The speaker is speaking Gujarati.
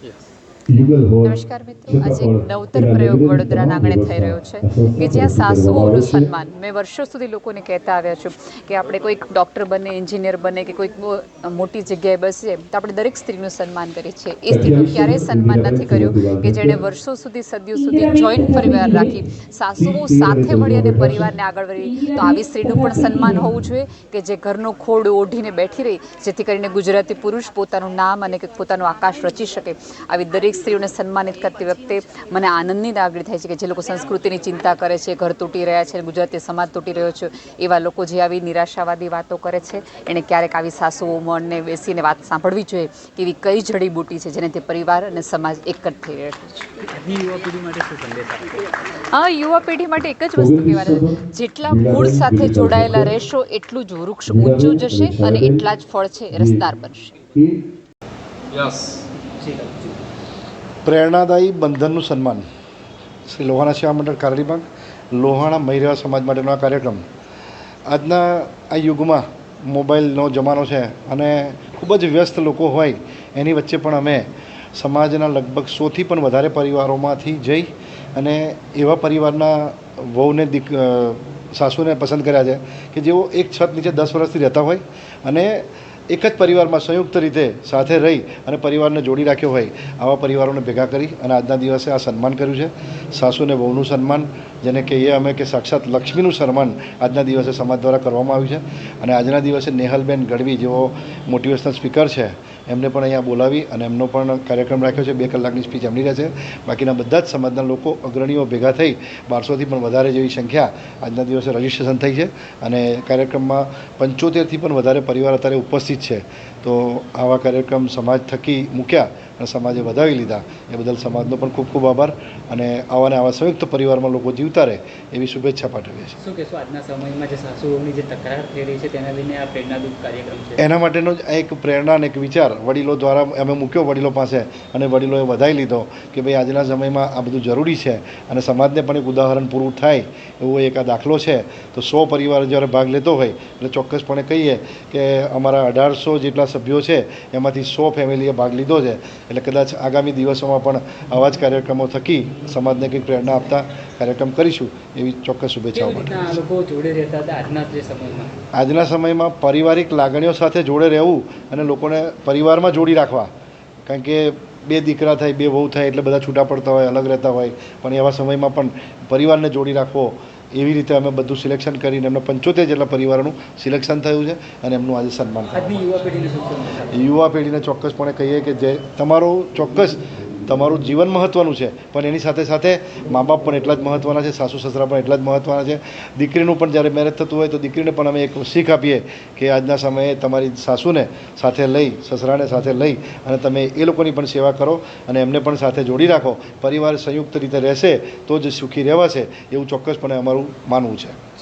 Yes. નમસ્કાર મિત્રો આજે એક નવતર પ્રયોગ વડોદરાના આંગણે થઈ રહ્યો છે કે જ્યાં સાસુઓનું સન્માન. મેં વર્ષો સુધી લોકોને કહેતા આવ્યા છું કે આપણે કોઈક ડૉક્ટર બને એન્જિનિયર બને કે કોઈક મોટી જગ્યાએ બસીએ તો આપણે દરેક સ્ત્રીનું સન્માન કરીએ છીએ. એ સ્ત્રીનું ક્યારેય સન્માન નથી કર્યું કે જેણે વર્ષો સુધી સદીઓ સુધી જોઈન્ટ પરિવાર રાખી સાસુઓ સાથે મળી અને પરિવારને આગળ વધી તો આવી સ્ત્રીનું પણ સન્માન હોવું જોઈએ કે જે ઘરનો ખોડ ઓઢીને બેઠી રહી જેથી કરીને ગુજરાતી પુરુષ પોતાનું નામ અને પોતાનું આકાશ રચી શકે. આવી દરેક સ્ત્રીઓને સન્માનિત કરતી વખતે મને આનંદની લાગણી થાય છે કે જે લોકો સંસ્કૃતિની ચિંતા કરે છે ઘર તૂટી રહ્યા છે ગુજરાતી સમાજ તૂટી રહ્યો છે એવા લોકો જે આવી નિરાશાવાદી વાતો કરે છે એણે ક્યારેક આવી સાસુઓ મનને બેસીને વાત સાંભળવી જોઈએ કે એવી કઈ જડીબૂટી છે જેનાથી પરિવાર અને સમાજ એક જ થઈ રહ્યો છે. આજની યુવા પેઢી માટે શું સંદેશ આપશો હા યુવા પેઢી માટે એક જ વસ્તુ કહેવાની જેટલા મૂળ સાથે જોડાયેલા રહેશો એટલું જ વૃક્ષ ઊંચું જશે અને એટલા જ ફળ છે રસદાર બનશે. પ્રેરણાદાયી બંધનનું સન્માન. શ્રી લોહાણા સેવા મંડળ કારડીબાગ લોહાણા મહિરા સમાજ માટેનો આ કાર્યક્રમ. આજના આ યુગમાં મોબાઈલનો જમાનો છે અને ખૂબ જ વ્યસ્ત લોકો હોય એની વચ્ચે પણ અમે સમાજના લગભગ સોથી પણ વધારે પરિવારોમાંથી જઈ અને એવા પરિવારના વહુને દીક સાસુને પસંદ કર્યા છે કે જેઓ એક છત નીચે દસ વર્ષથી રહેતા હોય અને એક જ પરિવારમાં સંયુક્ત રીતે સાથે રહી અને પરિવારને જોડી રાખ્યો હોય, આવા પરિવારોને ભેગા કરી અને આજના દિવસે આ સન્માન કર્યું છે. સાસુ અને વહુનું સન્માન, જેને કહીએ અમે કે સાક્ષાત લક્ષ્મીનું સન્માન આજના દિવસે સમાજ દ્વારા કરવામાં આવ્યું છે. અને આજના દિવસે નેહલબેન ગઢવી જેઓ મોટિવેશનલ સ્પીકર છે. એમને પણ અહીંયા બોલાવી અને એમનો પણ કાર્યક્રમ રાખ્યો છે. બે કલાકની સ્પીચ એમની રહેશે. બાકીના બધા જ સમાજના લોકો અગ્રણીઓ ભેગા થઈ બારસોથી પણ વધારે જેવી સંખ્યા આજના દિવસે રજીસ્ટ્રેશન થઈ છે અને કાર્યક્રમમાં પંચોતેરથી પણ વધારે પરિવાર અત્યારે ઉપસ્થિત છે. તો આવા કાર્યક્રમ સમાજ થકી મૂક્યા અને સમાજે વધાવી લીધા. એ બદલ સમાજનો પણ ખૂબ ખૂબ આભાર અને આવા ને આવા સંયુક્ત પરિવારમાં લોકો જીવતા રહે એવી શુભેચ્છા પાઠવીએ છીએ. શું કહેશો આજના સમયમાં જે સાસુઓની જે તકરાર થઈ રહી છે તેના લઈને આ પ્રેરણાદૂત કાર્યક્રમ છે? એના માટેનો જ એક પ્રેરણા અને એક વિચાર વડીલો દ્વારા અમે મૂક્યો વડીલો પાસે અને વડીલોએ વધાવી લીધો કે ભાઈ આજના સમયમાં આ બધું જરૂરી છે અને સમાજને પણ એક ઉદાહરણ પૂરું થાય એવો એક આ દાખલો છે. તો સો પરિવાર જ્યારે ભાગ લેતો હોય એટલે ચોક્કસપણે કહીએ કે અમારા અઢારસો જેટલા સભ્યો છે એમાંથી સો ફેમિલીએ ભાગ લીધો છે. એટલે કદાચ આગામી દિવસોમાં પણ આવા જ કાર્યક્રમો થકી સમાજને કંઈક પ્રેરણા આપતા કાર્યક્રમ કરીશું એવી ચોક્કસ શુભેચ્છાઓ માટે. આજના સમયમાં પારિવારિક લાગણીઓ સાથે જોડે રહેવું અને લોકોને પરિવારમાં જોડી રાખવા. કારણ કે બે દીકરા થાય બે વહુ થાય એટલે બધા છૂટા પડતા હોય અલગ રહેતા હોય. પણ એવા સમયમાં પણ પરિવારને જોડી રાખવો એવી રીતે અમે બધું સિલેક્શન કરીને એમને પંચોતેર જેટલા પરિવારોનું સિલેક્શન થયું છે અને એમનું આજે સન્માન? યુવા પેઢીને ચોક્કસપણે કહીએ કે જે તમારો ચોક્કસ તમારું જીવન મહત્ત્વનું છે. પણ એની સાથે સાથે મા બાપ પણ એટલા જ મહત્ત્વના છે, સાસુ સસરા પણ એટલા જ મહત્ત્વના છે. દીકરીનું પણ જ્યારે મેરેજ થતું હોય તો દીકરીને પણ અમે એક શીખ આપીએ કે આજના સમયે તમારી સાસુને સાથે લઈ, સસરાને સાથે લઈ અને તમે એ લોકોની પણ સેવા કરો અને એમને પણ સાથે જોડી રાખો. પરિવાર સંયુક્ત રીતે રહેશે તો જ સુખી રહેવાશે એવું ચોક્કસપણે અમારું માનવું છે.